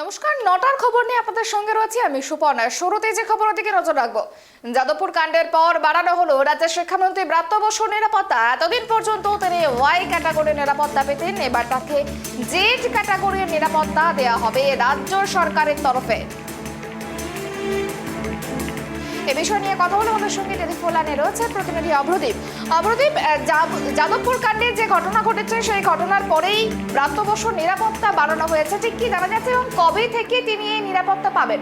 নমস্কার, নটার খবর নিয়ে আপনাদের সঙ্গে রয়েছি আমি সুপর্ণা। শুরুতে যে খবরের দিকে নজর রাখব। যাদবপুর কাণ্ডের পর বাড়ানো হলো রাজ্যের শিক্ষামন্ত্রী ব্রাত্য বসুর নিরাপত্তা। এতদিন পর্যন্ত তিনি ওয়াই ক্যাটাগরির নিরাপত্তা পেতেন, এবার তাকে জেড ক্যাটাগরির নিরাপত্তা দেওয়া হবে রাজ্য সরকারের তরফে। এ বিষয় নিয়ে কথা হলো আমাদের সঙ্গে টেলিফোন লাইনে রয়েছে প্রতিনিধি অভ্রদীপ। যাব- যাদবপুর কাণ্ডে যে ঘটনা ঘটেছে, সেই ঘটনার পরেই প্রাপ্ত বসুর নিরাপত্তা বাড়ানো হয়েছে। ঠিক কি জানা যাচ্ছে এবং কবে থেকে তিনি এই নিরাপত্তা পাবেন?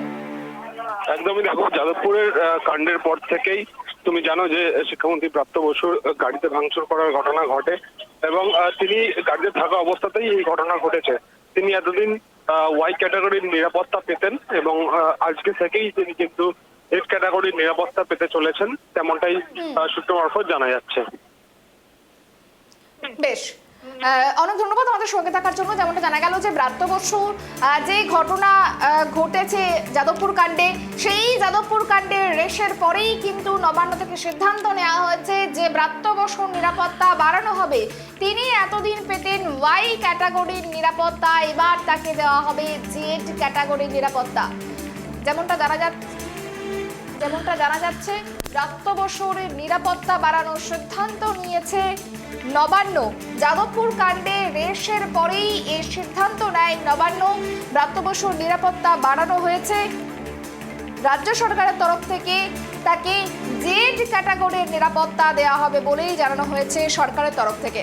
একদমই দেখো, যাদবপুরের কাণ্ডের পর থেকেই তুমি জানো যে, শিক্ষামন্ত্রী প্রাপ্ত বসুর গাড়িতে ভাঙচুর করার ঘটনা ঘটে এবং তিনি গাড়িতে থাকা অবস্থাতেই এই ঘটনা ঘটেছে। তিনি এতদিন ওয়াই ক্যাটাগরির নিরাপত্তা পেতেন এবং আজকে থেকেই তিনি কিন্তু এফ ক্যাটাগরির নিরাপত্তা পেতে চলেছেন তেমনটাই সূত্র মারফত জানা যাচ্ছে। বেশ। অনেক ধন্যবাদ আমাদের সঙ্গে থাকার জন্য। যেমনটা জানা গেল যে ব্রাত্য বসুর যে ঘটনা ঘটেছে যাদবপুর কাণ্ডে সেই যাদবপুর কাণ্ডের রেশের পরেই কিন্তু নবান্ন থেকে সিদ্ধান্ত নেওয়া হয়েছে যে ব্রাত্য বসুর নিরাপত্তা বাড়ানো হবে। তিনি এতদিন পেতেন ওয়াই ক্যাটাগরির নিরাপত্তা এবার তাকে দেওয়া হবে জেড ক্যাটাগরির নিরাপত্তা। যেমনটা জানা যাচ্ছে যেমনটা জানা যাচ্ছে প্রাপ্ত বসুরের নিরাপত্তা বাড়ানোর সিদ্ধান্ত নিয়েছে নবান্ন। যাদবপুর কাণ্ডে রেশের পরেই এই সিদ্ধান্ত নেয় নবান্ন। প্রাপ্ত বসুর নিরাপত্তা বাড়ানো হয়েছে। রাজ্য সরকারের তরফ থেকে তাকে জেড ক্যাটাগরির নিরাপত্তা দেওয়া হবে বলেই জানানো হয়েছে সরকারের তরফ থেকে।